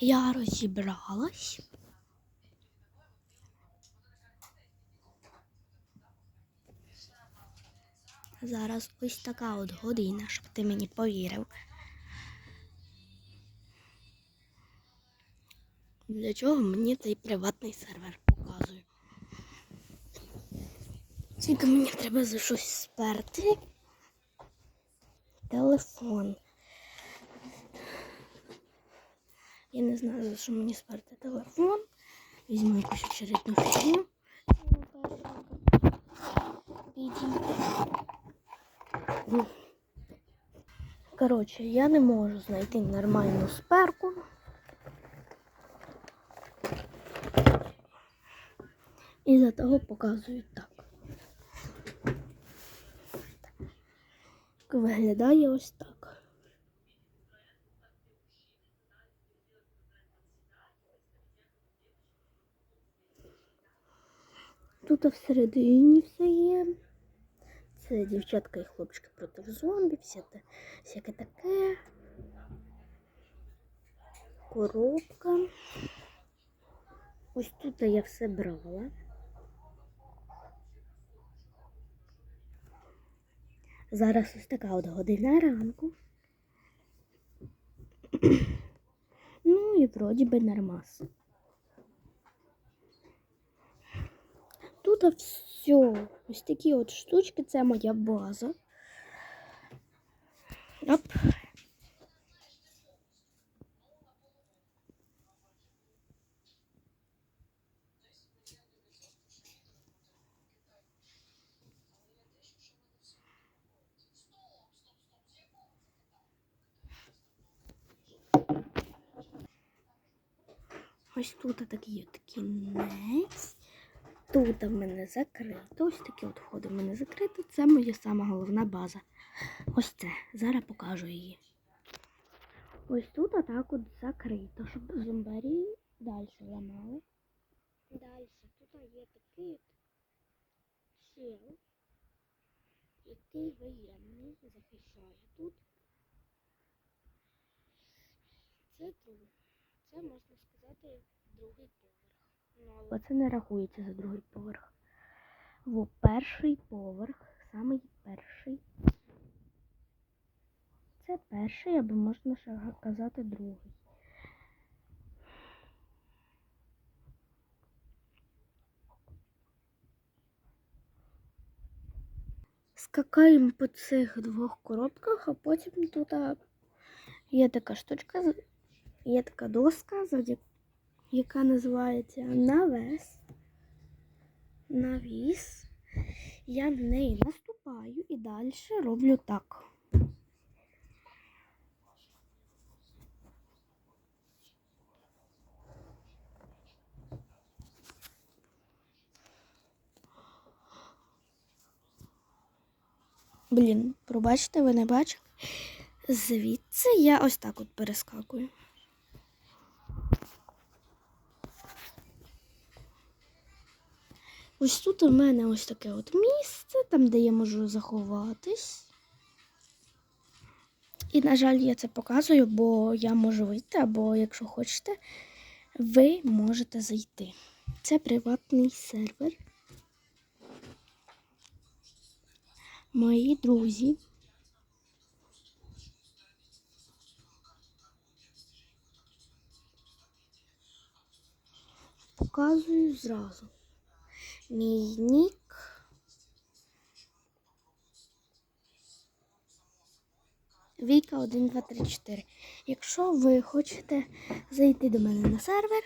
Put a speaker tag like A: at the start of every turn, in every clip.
A: Я розібралась. Зараз ось така от година, щоб ти мені повірив. Для чого мені цей приватний сервер показує? Тільки мені треба за щось сперти. Телефон. Я не знаю, за що мені сперти телефон. Візьму якусь очередну фігню. Коротше, я не можу знайти нормальну сперку. І за того показую так. Виглядає ось так. Тут всередині все є. Це дівчатка і хлопчики проти зомбі, все те, всяке таке. Коробка. Ось тут я все брала. Зараз ось така от година ранку. Ну і вроді би нормас. Тут все. Ось такі от штучки, це моя база. Оп. Ось тут такий от кінець. Тут в мене закрито. Ось такі от входи в мене закрито. Це моя сама головна база. Ось це. Зараз покажу її. Ось тут отак от закрито, щоб зомбарі далі ламали. Далі тут є такий чел, який воєнний захищає тут. Це тут. Це можна сказати другий поверх. Ну, але це не рахується за другий поверх. Во перший поверх, самий перший. Це перший, або можна ще казати другий. Скакаємо по цих двох коробках, а потім тут є така штучка, є така доска, завдяки яка називається навес. Навіс. Я на неї наступаю і далі роблю так. Блін, пробачте, ви не бачите? Звідси я ось так от перескакую. Ось тут у мене ось таке от місце, там, де я можу заховатись. І, на жаль, я це показую, бо я можу вийти, або, якщо хочете, ви можете зайти. Це приватний сервер. Мої друзі. Показую зразу. Мій нік. Віка 1, 2, 3, 4. Якщо ви хочете зайти до мене на сервер,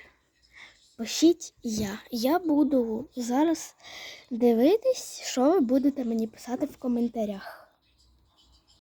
A: пишіть я. Я буду зараз дивитись, що ви будете мені писати в коментарях.